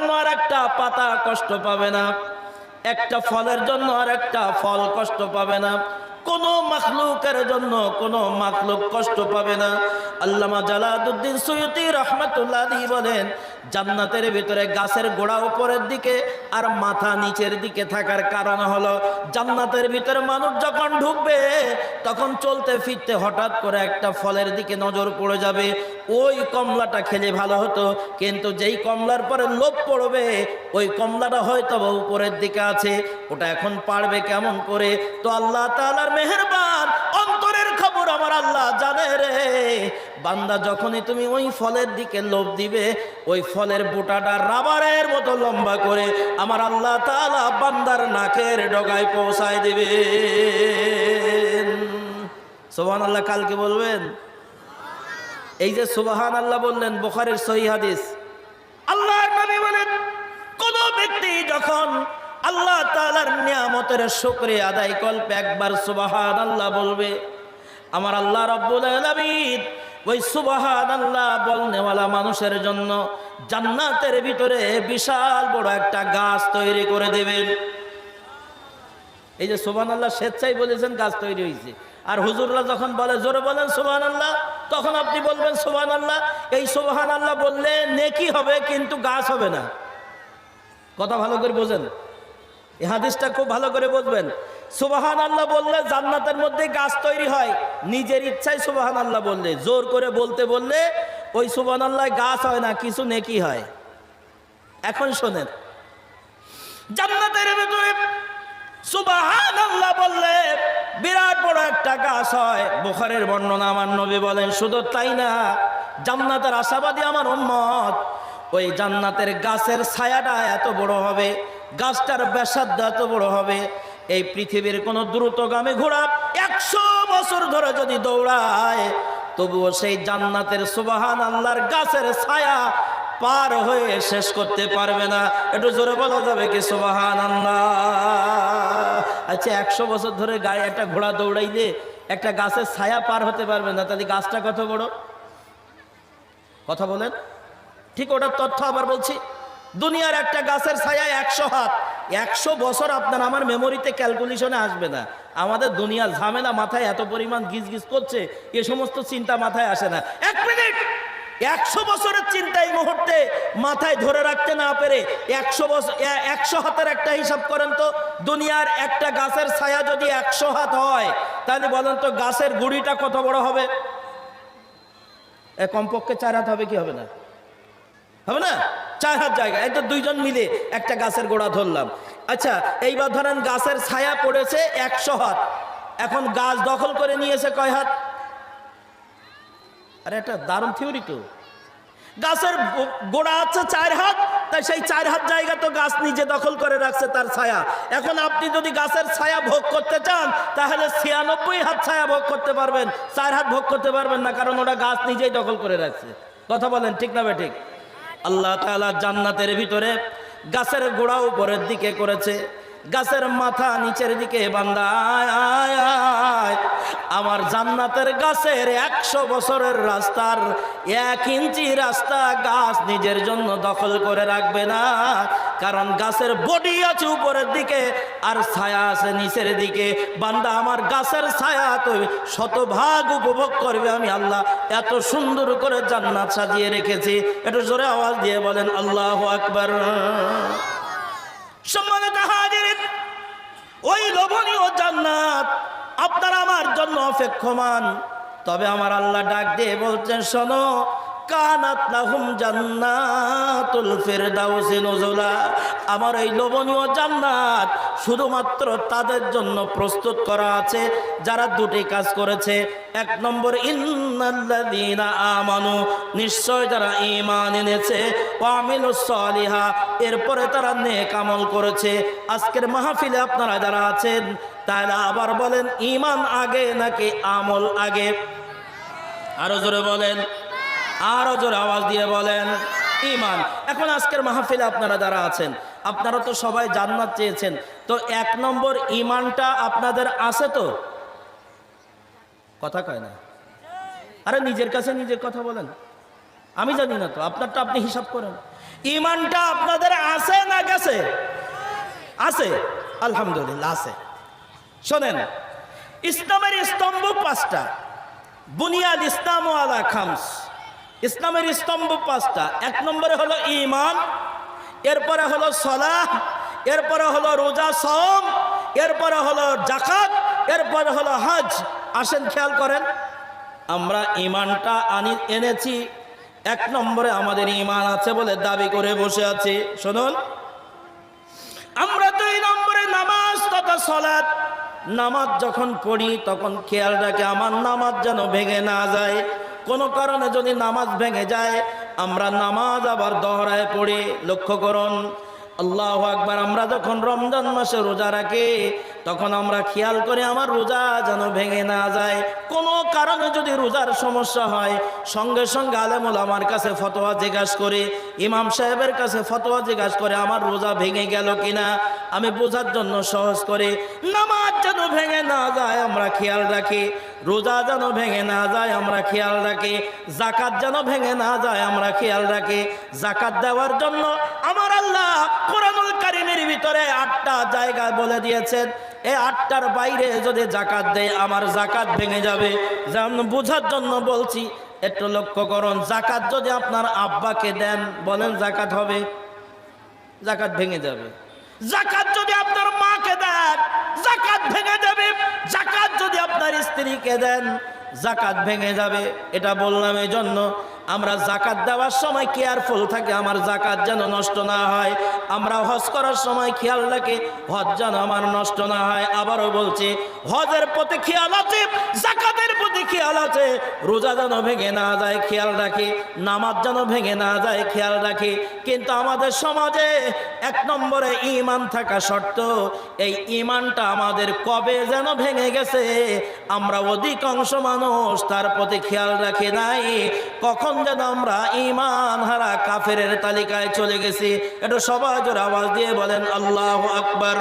জন্য আর একটা পাতা কষ্ট পাবে না। একটা ফলের জন্য আর একটা ফল কষ্ট পাবে না। কোন মাখলুকের জন্য কোন মাখলুক কষ্ট পাবে না। আল্লামা জালাদুদ্দিন সৈয়দি রহমতুল্লাহ বলেন জান্নাতের ভিতরে গাছের গোড়া উপরের দিকে আর মাথা নিচের দিকে থাকার কারণ হলো জান্নাতের ভিতরে মানুষ যখন ঢুকবে, তখন চলতে ফিরতে হঠাৎ করে একটা ফলের দিকে নজর পড়ে যাবে। ওই কমলাটা খেলে ভালো হতো, কিন্তু যেই কমলার পরে লোভ পড়বে, ওই কমলাটা হয়তো উপরের দিকে আছে। ওটা এখন পারবে কেমন করে? তো আল্লাহ তাআলার মেহেরবান আমার আল্লাহ জানে রে। বান্দা যখনই তুমি ওই ফলের দিকে লোভ দিবে, ওই ফলের বোটাটা রাবারের মতো লম্বা করে আমার আল্লাহ তালা বান্দার নাকের ডগায় পৌঁছায় দেবে। সোহান আল্লাহ কালকে বলবেন? এই যে সুবাহান আল্লাহ বললেন, বোখারের সহি হাদিস। আল্লাহ বলেন, কোন ব্যক্তি যখন আল্লাহ তালার নিয়ামতের শুকরিয়া আদায় করবে, একবার সুবাহান আল্লাহ বলবে আমার আল্লাহ রব্বুল আলামিন ওই সুবাহান আল্লাহ বলনেওয়ালা মানুষের জন্য জান্নাতের ভিতরে বিশাল বড় একটা গাছ তৈরি করে দেবেন। এই যে সোবান আল্লাহ স্বেচ্ছাই বলেছেন গাছ তৈরি হয়েছে আর হুজুররা যখন বলে, জোরে বলেন সোবান আল্লাহ তখন আপনি বলবেন সোবান আল্লাহ এই সোবাহান আল্লাহ বললে নেকি হবে কিন্তু গাছ হবে না। কথা ভালো করে বোঝেন। এই হাদিসটা খুব ভালো করে বুঝবেন। সুবাহান আল্লাহ বললে জান্নাতের মধ্যে গাছ তৈরি হয়। নিজের ইচ্ছায় সুবাহান আল্লাহ বললে, জোর করে বলতে বললে ওই সুবাহান আল্লাহ গাছ হয় না, কিছু নেকি হয়। এখন শোনেন, জান্নাতের ভেতরে সুবাহান আল্লাহ বললে বিরাট বড় একটা গাছ হয়। বুখারের বর্ণনা আমার নবী বলেন, শুধু তাই না, জান্নাতের আশাবাদী আমার উম্মত, ওই জান্নাতের গাছের ছায়াটা এত বড় হবে গাছটার ব্যাসার্ধ এত বড় হবে, এই পৃথিবীর কোনো দ্রুতগামী ঘোড়া একশো বছর ধরে যদি দৌড়ায়, তবুও সেই জান্নাতের সুবাহান আল্লাহর গাছের ছায়া পার হয়ে শেষ করতে পারবে না। একটু জোরে বলা যাবে কি সুবাহান আল্লাহ আচ্ছা একশো বছর ধরে গায়ে একটা ঘোড়া দৌড়াইলে একটা গাছের ছায়া পার হতে পারবে না, তাহলে গাছটা কত বড়? কথা বলেন। ঠিক ওটার তথ্য আবার বলছি। দুনিয়ার একটা গাছের ছায়া একশো হাত। একশো বছর আপনার আমার মেমোরিতে ক্যালকুলেশনে আসবে না। আমাদের দুনিয়ার ঝামেলা মাথায় এত পরিমাণ গিজ গিজ করছে, এ সমস্ত চিন্তা মাথায় আসে না। এক মিনিট! একশো বছরের চিন্তা এই মুহূর্তে মাথায় ধরে রাখতে না পেরে একশো বছর একশো হাতের একটা হিসাব করেন তো, দুনিয়ার একটা গাছের ছায়া যদি একশো হাত হয়, তাহলে বলেন তো গাছের গুড়িটা কত বড় হবে? কমপক্ষে চার হাত হবে কি হবে না? হবে না? চার হাত জায়গা। এই তো দুইজন মিলে একটা গাছের গোড়া ধরলাম। আচ্ছা এইবার ধরেন গাছের ছায়া পড়েছে একশো হাত। এখন গাছ দখল করে নিয়েছে কয় হাত? আরে, একটা দারুণ থিওরি তো। গাছের গোড়া আছে চার হাত, তাই সেই চার হাত জায়গা তো গাছ নিজে দখল করে রাখছে তার ছায়া। এখন আপনি যদি গাছের ছায়া ভোগ করতে চান, তাহলে ছিয়ানব্বই হাত ছায়া ভোগ করতে পারবেন। চার হাত ভোগ করতে পারবেন না, কারণ ওটা গাছ নিজেই দখল করে রাখছে। কথা বলেন, ঠিক না ঠিক? আল্লাহ তালা জান্নাতের ভিতরে গাছের গোড়া উপরের দিকে করেছে, গাছের মাথা নিচের দিকে বান্দায়। আমার জান্নাতের গাছের একশো বছরের রাস্তার এক ইঞ্চি রাস্তা গাছ নিজের জন্য দখল করে রাখবে না কারণ গাছের বডি আছে উপরের দিকে আর ছায়া আছে নিচের দিকে। বান্দা আমার গাছের ছায়া, তো শতভাগ উপভোগ করবে আমি আল্লাহ। এত সুন্দর করে জান্নাত সাজিয়ে রেখেছি। একটু জোরে আওয়াজ দিয়ে বলেন, আল্লাহ আকবার। সম্মানিত হাজির ওই লোভনীয় জান্নাত আপনার আমার জন্য অপেক্ষমান। তবে আমার আল্লাহ ডাক দিয়ে বলছেন, শোনো কানাত লাহুম জান্নাতুল ফেরদাউসি নুজুলা। আমার এই লোভনীয় জান্নাত শুধুমাত্র তাদের জন্য প্রস্তুত করা আছে, যারা দুটি কাজ করেছে। এক নম্বর, ইন্নাল্লাযীনা আমানু, নিশ্চয় যারা ঈমান এনেছে, ওয়া আমিলুস সালিহা, এরপরে তারা নেক আমল করেছে। আজকের মাহফিলে আপনারা যারা আছেন, তাহলে আবার বলেন, ঈমান আগে নাকি আমল আগে? আরও জোরে বলেন। আরও জোরে আওয়াজ দিয়ে বলেন ইমান এখন আজকের মাহফিলে আপনারা যারা আছেন, আপনারা তো সবাই জান্নাত চেয়েছেন। তো এক নম্বর ইমানটা আপনাদের আছে তো? কথা কয় না? আরে নিজের কাছে নিজের কথা বলেন। আমি জানি না তো, আপনারটা আপনি হিসাব করেন। ইমানটা আপনাদের আছে না গেছে? আছে, আলহামদুলিল্লাহ আছে। শোনেন, ইসলামের স্তম্ভ পাঁচটা, বুনিয়াদ ইসলাম আলা খামস। ইসলামের স্তম্ভ পাঁচটা। এক নম্বরে হলো ইমান এরপরে হলো সলাহ, এরপরে হলো রোজা সম এরপরে হলো জাকাত এরপরে হলো হজ। আসেন, খেয়াল করেন। আমরা ইমানটা আনি, এনেছি। এক নম্বরে আমাদের ইমান আছে বলে দাবি করে বসে আছি। শুনুন। আমরা দুই নম্বরে নামাজ তথা সলাৎ। নামাজ যখন পড়ি, তখন খেয়াল রাখে, আমার নামাজ যেন ভেঙে না যায়। কোনো কারণে যদি নামাজ ভেঙে যায়, আমরা নামাজ আবার দহরায় পড়ি, লক্ষ্য করুন। আল্লাহ আকবার, আমরা যখন রমজান মাসে রোজা রাখি, তখন আমরা খেয়াল করি আমার রোজা যেন ভেঙে না যায়। কোনো কারণে যদি রোজার সমস্যা হয়, সঙ্গে সঙ্গে আলেমুল আমার কাছে ফতোয়া জিজ্ঞাসা করে, ইমাম সাহেবের কাছে ফতোয়া জিজ্ঞাসা করে, আমার রোজা ভেঙে গেল কিনা? আমি বোঝার জন্য সহজ করে, নামাজ যেন ভেঙে না যায়, আমরা খেয়াল রাখি। রোজা যেন ভেঙে না যায়, আমরা খেয়াল রাখি। জাকাত যেন ভেঙে না যায়, আমরা খেয়াল রাখি। জাকাত দেওয়ার জন্য আমার আল্লাহ কোরআনুল কারিমের ভিতরে আটটা জায়গায় বলে দিয়েছেন। এই আটটার বাইরে যদি জাকাত দেয় আমার জাকাত ভেঙে যাবে। যেমন বোঝার জন্য বলছি, একটু লক্ষ্য করুন জাকাত যদি আপনার আব্বাকে দেন, বলেন জাকাত হবে। জাকাত ভেঙে যাবে। জাকাত যদি আপনার মাকে দেন জাকাত ভেঙে আপনার স্ত্রীকে দেন, জাকাত ভেঙে যাবে, এটা বললাম এই জন্য আমরা জাকাত দেওয়ার সময় কেয়ারফুল থাকে, আমার জাকাত যেন নষ্ট না হয়। আমরা হজ করার সময় খেয়াল রাখি, হজ যেন আমার নষ্ট না হয়। আবারও বলছি, হজের পথে খেয়াল আছে খেয়াল আছে? রোজা যেন ভেঙে না যায়, খেয়াল রাখি। নামাজ যেন ভেঙে না যায়, খেয়াল রাখি। কিন্তু আমাদের সমাজে এক নম্বরে ইমান থাকা শর্ত, এই ইমানটা আমাদের কবে যেন ভেঙে গেছে? আমরা অধিকাংশ মানুষ তার প্রতি খেয়াল রাখি নাই। কখন যেন আমরা ইমান হারা কাফের তালিকায় চলে গেছি? একটু সবাই জোর আওয়াজ দিয়ে বলেন, আল্লাহ আকবর।